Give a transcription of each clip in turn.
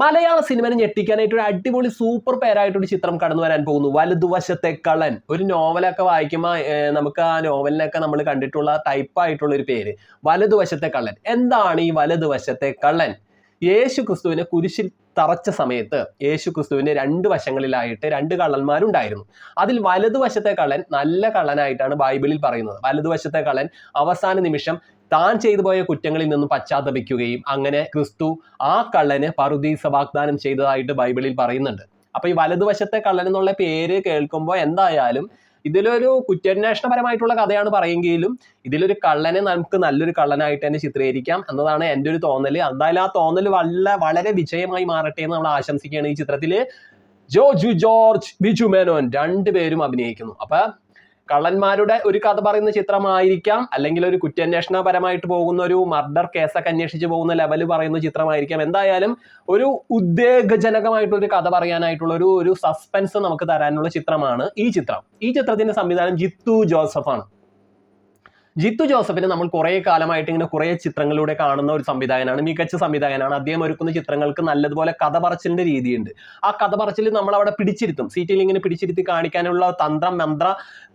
മലയാള സിനിമയെ ഞെട്ടിക്കാനായിട്ട് ഒരു അടിപൊളി സൂപ്പർ പേരായിട്ടൊരു ചിത്രം കടന്നു വരാൻ പോകുന്നു. വലതുവശത്തെ കളൻ ഒരു നോവലൊക്കെ വായിക്കുമ്പോൾ നമുക്ക് ആ നോവലിനൊക്കെ നമ്മൾ കണ്ടിട്ടുള്ള ടൈപ്പ് ആയിട്ടുള്ള ഒരു പേര്. വലതുവശത്തെ കള്ളൻ. എന്താണ് ഈ വലതുവശത്തെ കള്ളൻ? യേശു ക്രിസ്തുവിനെ കുരിശിൽ തറച്ച സമയത്ത് യേശു ക്രിസ്തുവിന്റെ രണ്ട് വശങ്ങളിലായിട്ട് രണ്ട് കള്ളന്മാരുണ്ടായിരുന്നു. അതിൽ വലതുവശത്തെ കള്ളൻ നല്ല കള്ളനായിട്ടാണ് ബൈബിളിൽ പറയുന്നത്. വലതുവശത്തെ കള്ളൻ അവസാന നിമിഷം താൻ ചെയ്തു പോയ കുറ്റങ്ങളിൽ നിന്നും പശ്ചാത്തപിക്കുകയും അങ്ങനെ ക്രിസ്തു ആ കള്ളന് പറുദീസ വാഗ്ദാനം ചെയ്തതായിട്ട് ബൈബിളിൽ പറയുന്നുണ്ട്. അപ്പൊ ഈ വലതുവശത്തെ കള്ളൻ എന്നുള്ള പേര് കേൾക്കുമ്പോൾ എന്തായാലും ഇതിലൊരു കുറ്റാന്വേഷണപരമായിട്ടുള്ള കഥയാണ് പറയുമെങ്കിലും ഇതിലൊരു കള്ളനെ നമുക്ക് നല്ലൊരു കള്ളനായിട്ട് തന്നെ ചിത്രീകരിക്കാം എന്നതാണ് എന്റെ ഒരു തോന്നൽ എന്തായാലും ആ തോന്നൽ വല്ല വളരെ വിജയമായി മാറട്ടെ എന്ന് നമ്മൾ ആശംസിക്കുകയാണ് ഈ ചിത്രത്തിൽ ജോജു ജോർജ് ബിജു മേനോൻ രണ്ടുപേരും അഭിനയിക്കുന്നു. അപ്പൊ കള്ളന്മാരുടെ ഒരു കഥ പറയുന്ന ചിത്രമായിരിക്കാം അല്ലെങ്കിൽ ഒരു കുറ്റാന്വേഷണപരമായിട്ട് പോകുന്ന ഒരു മർഡർ കേസൊക്കെ അന്വേഷിച്ച് പോകുന്ന ലെവൽ പറയുന്ന ചിത്രമായിരിക്കാം. എന്തായാലും ഒരു ഉദ്വേഗജനകമായിട്ടുള്ള ഒരു കഥ പറയാനായിട്ടുള്ള ഒരു ഒരു സസ്പെൻസ് നമുക്ക് തരാനുള്ള ചിത്രമാണ് ഈ ചിത്രം. ഈ ചിത്രത്തിന്റെ സംവിധാനം ജിത്തു ജോസഫാണ്. ജിത്തു ജോസഫിനെ നമ്മൾ കുറേ കാലമായിട്ട് ഇങ്ങനെ കുറേ ചിത്രങ്ങളിലൂടെ കാണുന്ന ഒരു സംവിധായകനാണ് മികച്ച സംവിധായകനാണ്. അദ്ദേഹം ഒരുക്കുന്ന ചിത്രങ്ങൾക്ക് നല്ലതുപോലെ കഥ പറച്ചിലിന്റെ രീതിയുണ്ട്. ആ കഥ പറച്ചിൽ നമ്മൾ അവിടെ പിടിച്ചിരുത്തും. സീറ്റിൽ ഇങ്ങനെ പിടിച്ചിരുത്തി കാണിക്കാനുള്ള തന്ത്രം മന്ത്ര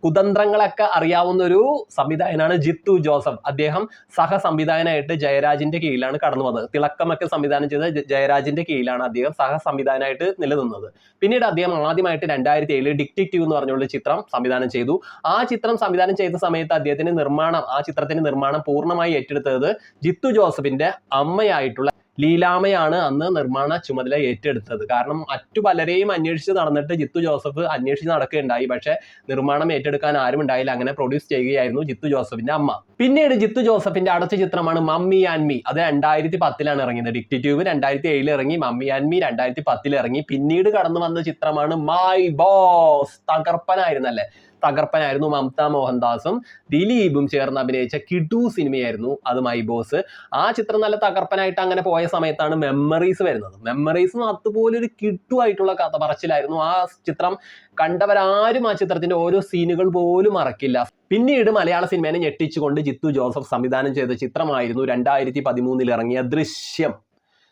കുതന്ത്രങ്ങളൊക്കെ അറിയാവുന്ന ഒരു സംവിധായകനാണ് ജിത്തു ജോസഫ്. അദ്ദേഹം സഹ സംവിധായകനായിട്ട് ജയരാജിന്റെ കീഴിലാണ് കടന്നു വന്നത് തിളക്കമൊക്കെ സംവിധാനം ചെയ്ത ജയരാജിന്റെ കീഴിലാണ് അദ്ദേഹം സഹ സംവിധായകനായിട്ട് നിലനിന്നത്. പിന്നീട് അദ്ദേഹം ആദ്യമായിട്ട് രണ്ടായിരത്തി ഏഴിൽ ഡിക്റ്റേറ്റീവ് എന്ന് പറഞ്ഞുള്ള ചിത്രം സംവിധാനം ചെയ്തു. ആ ചിത്രം സംവിധാനം ചെയ്ത സമയത്ത് അദ്ദേഹത്തിന്റെ നിർമ്മാണം ആ ചിത്രത്തിന്റെ നിർമ്മാണം പൂർണമായി ഏറ്റെടുത്തത് ജിത്തു ജോസഫിന്റെ അമ്മയായിട്ടുള്ള ലീലാമയാണ് അന്ന് നിർമ്മാണ ചുമതല ഏറ്റെടുത്തത്. കാരണം മറ്റു പലരെയും അന്വേഷിച്ച് നടന്നിട്ട് ജിത്തു ജോസഫ് അന്വേഷിച്ച് നടക്കുകയുണ്ടായി. പക്ഷെ നിർമ്മാണം ഏറ്റെടുക്കാൻ ആരും ഉണ്ടായില്ല. അങ്ങനെ പ്രൊഡ്യൂസ് ചെയ്യുകയായിരുന്നു ജിത്തു ജോസഫിന്റെ അമ്മ. പിന്നീട് ജിത്തു ജോസഫിന്റെ അടുത്ത ചിത്രമാണ് മമ്മി ആൻഡ് അത് രണ്ടായിരത്തി പത്തിലാണ് ഇറങ്ങിയത്. ഡിക്റ്റേറ്റീവ് രണ്ടായിരത്തി ഏഴിൽ ഇറങ്ങി മമ്മി ആൻഡ് മീ രണ്ടായിരത്തി പത്തിൽ ഇറങ്ങി. പിന്നീട് കടന്നു വന്ന ചിത്രമാണ് മൈ ബോസ് തകർപ്പനായിരുന്നല്ലേ? തകർപ്പനായിരുന്നു മമത മോഹൻദാസും. ദിലീപും ചേർന്ന് അഭിനയിച്ച കിഡു സിനിമയായിരുന്നു അത് മൈ ബോസ്. ആ ചിത്രം നല്ല തകർപ്പനായിട്ട് അങ്ങനെ പോയ സമയത്താണ് മെമ്മറീസ് വരുന്നത്. മെമ്മറീസും അതുപോലെ ഒരു കിഡു ആയിട്ടുള്ള കഥ പറച്ചിലായിരുന്നു. ആ ചിത്രം കണ്ടവരാരും ആ ചിത്രത്തിന്റെ ഓരോ സീനുകൾ പോലും മറക്കില്ല. പിന്നീട് മലയാള സിനിമയെ ഞെട്ടിച്ചുകൊണ്ട് ജിത്തു ജോസഫ് സംവിധാനം ചെയ്ത ചിത്രമായിരുന്നു രണ്ടായിരത്തി പതിമൂന്നിൽ ഇറങ്ങിയ ദൃശ്യം.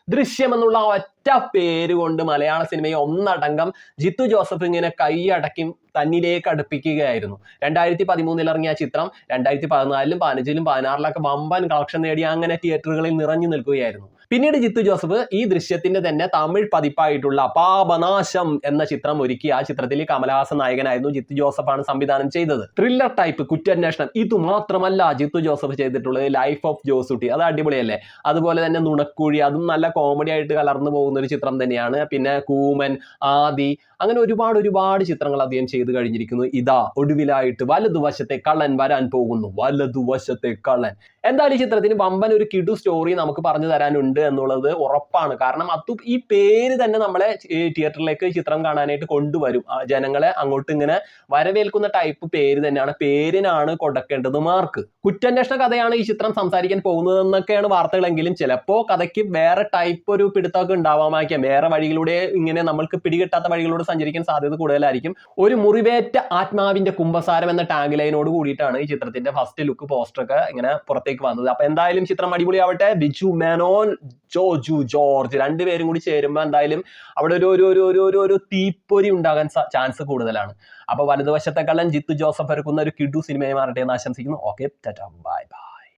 ദൃശ്യം എന്നുള്ള ഒറ്റ പേര് കൊണ്ട് മലയാള സിനിമയെ ഒന്നടങ്കം ജിത്തു ജോസഫ് ഇങ്ങനെ കൈയടക്കി തന്നിലേക്ക് അടുപ്പിക്കുകയായിരുന്നു. രണ്ടായിരത്തി പതിമൂന്നിൽ ഇറങ്ങിയ ചിത്രം രണ്ടായിരത്തി പതിനാലിലും പതിനഞ്ചിലും പതിനാറിലൊക്കെ വമ്പൻ കളക്ഷൻ നേടി അങ്ങനെ തിയേറ്ററുകളിൽ നിറഞ്ഞു നിൽക്കുകയായിരുന്നു. പിന്നീട് ജിത്തു ജോസഫ് ഈ ദൃശ്യത്തിന്റെ തന്നെ തമിഴ് പതിപ്പായിട്ടുള്ള പാപനാശം എന്ന ചിത്രം ഒരുക്കി ആ ചിത്രത്തിൽ കമലഹാസൻ നായകനായിരുന്നു ജിത്തു ജോസഫാണ് സംവിധാനം ചെയ്തത്. ത്രില്ലർ ടൈപ്പ് കുറ്റാന്വേഷണം. ഇത് മാത്രമല്ല ജിത്തു ജോസഫ് ചെയ്തിട്ടുള്ളത് ലൈഫ് ഓഫ് ജോസുട്ടി. അത് അടിപൊളിയല്ലേ? അതുപോലെ തന്നെ നുണക്കുഴി. അതും നല്ല കോമഡി ആയിട്ട് കലർന്നു പോകുന്ന ഒരു ചിത്രം തന്നെയാണ്. പിന്നെ കൂമൻ ആദി അങ്ങനെ ഒരുപാട് ഒരുപാട് ചിത്രങ്ങൾ അദ്ദേഹം ചെയ്തു കഴിഞ്ഞിരിക്കുന്നു. ഇതാ ഒടുവിലായിട്ട് വലതുവശത്തെ കള്ളൻ വരാൻ പോകുന്നു. വലതുവശത്തെ കള്ളൻ. എന്തായാലും ഈ ചിത്രത്തിന് വമ്പൻ ഒരു കിടു സ്റ്റോറി നമുക്ക് പറഞ്ഞു തരാനുണ്ട്. എന്നുള്ളത് ഉറപ്പാണ്. കാരണം അത് ഈ പേര് തന്നെ നമ്മളെ തിയേറ്ററിലേക്ക് ചിത്രം കാണാനായിട്ട് കൊണ്ടുവരും. ജനങ്ങളെ അങ്ങോട്ട് ഇങ്ങനെ വരവേൽക്കുന്ന ടൈപ്പ് പേര് തന്നെയാണ്. പേരിനാണ് കൊടുക്കേണ്ടത് മാർക്ക് കുറ്റാന്വേഷണ കഥയാണ് ഈ ചിത്രം സംസാരിക്കാൻ പോകുന്നത് എന്നൊക്കെയാണ് വാർത്തകളെങ്കിലും. ചിലപ്പോൾ കഥയ്ക്ക് വേറെ ടൈപ്പ് ഒരു പിടുത്തമൊക്കെ ഉണ്ടാവാമായിരിക്കാം. വേറെ വഴികളിലൂടെ ഇങ്ങനെ നമ്മൾക്ക് പിടികിട്ടാത്ത വഴികളിലൂടെ സഞ്ചരിക്കാൻ സാധ്യത കൂടുതലായിരിക്കും. ഒരു മുറിവേറ്റ ആത്മാവിന്റെ കുംഭസാരം എന്ന ടാഗ് ലൈനോട് കൂടിയിട്ടാണ് ഈ ചിത്രത്തിന്റെ ഫസ്റ്റ് ലുക്ക് പോസ്റ്റർ ഒക്കെ ഇങ്ങനെ പുറത്തേക്ക് വന്നത്. അപ്പൊ എന്തായാലും ചിത്രം അടിപൊളിയാവട്ടെ. ബിജു മേനോൻ ജോജു ജോർജ് രണ്ടുപേരും കൂടി ചേരുമ്പോൾ എന്തായാലും അവിടെ ഒരു ഒരു ഒരു ഒരു ഒരു തീപ്പൊരി ഉണ്ടാകാൻ ചാൻസ് കൂടുതലാണ്. അപ്പൊ വലതുവശത്തെ കള്ളൻ ജിത്തു ജോസഫ് ഒരുക്കുന്ന ഒരു കിഡു സിനിമയെ മാറട്ടെ എന്ന് ആശംസിക്കുന്നു. Okay bye bye